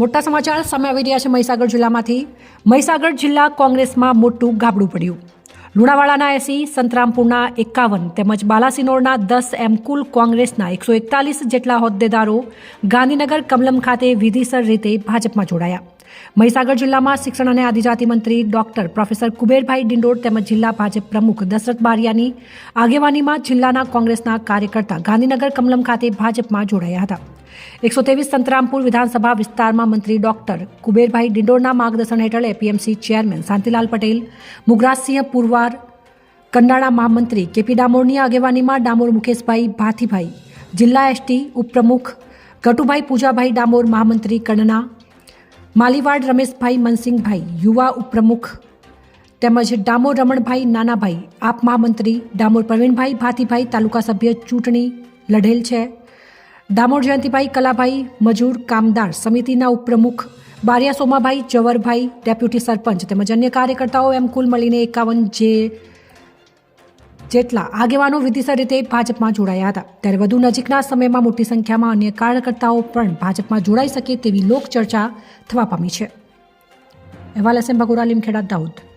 મોટા સમાચાર સામે આવી રહ્યા છે મહીસાગર જિલ્લામાંથી. મહીસાગર જિલ્લા કોંગ્રેસમાં મોટું ગાબડું પડ્યું. લુણાવાડાના એસી, સંતરામપુરના એકાવન તેમજ બાલાસિનોરના દસ એમ કુલ કોંગ્રેસના એકસો એકતાલીસ જેટલા હોદ્દેદારો ગાંધીનગર કમલમ ખાતે વિધિસર રીતે ભાજપમાં જોડાયા. મહીસાગર જિલ્લામાં શિક્ષણ અને આદિજાતિ મંત્રી ડોક્ટર પ્રોફેસર કુબેરભાઈ ડિંડોર તેમજ જિલ્લા ભાજપ પ્રમુખ દશરથ બારિયાની આગેવાનીમાં જિલ્લાના કોંગ્રેસના કાર્યકર્તા ગાંધીનગર કમલમ ખાતે ભાજપમાં જોડાયા હતા. એકસો ત્રેવીસ સંતરામપુર વિધાનસભા વિસ્તારમાં મંત્રી ડોક્ટર કુબેરભાઈ ડિંડોરના માર્ગદર્શન હેઠળ એપીએમસી ચેરમેન શાંતિલાલ પટેલ, મુગરાજસિંહ પુરવાર કંડાળા મહામંત્રી કેપી ડામોરની આગેવાનીમાં ડામોર મુકેશભાઈ ભાથીભાઈ, જિલ્લા એસટી ઉપપ્રમુખ ગટુભાઈ પૂજાભાઈ ડામોર, મહામંત્રી કણના માલીવાડ રમેશભાઈ મનસિંહભાઈ, યુવા ઉપપ્રમુખ તેમજ ડામોર રમણભાઈ નાનાભાઈ, આપ મહામંત્રી ડામોર પ્રવીણભાઈ ભાતીભાઈ તાલુકા સભ્ય ચૂંટણી લઢેલ છે. ડામોર જયંતિભાઈ, કલાભાઈ મજૂર, કામદાર સમિતિના ઉપપ્રમુખ, બારિયા સોમાભાઈ, જવરભાઈ, ડેપ્યુટી સરપંચ તેમજ અન્ય કાર્યકર્તાઓ એમ કુલ મળીને એકાવન જે જેટલા આગેવાનો વિધિસર રીતે ભાજપમાં જોડાયા હતા. ત્યારે વધુ નજીકના સમયમાં મોટી સંખ્યામાં અન્ય કાર્યકર્તાઓ પણ ભાજપમાં જોડાઈ શકે તેવી લોકચર્ચા થવા પામી છે. અહેવાલ એસએમ ભગોરા, લીમખેડા દાઉદ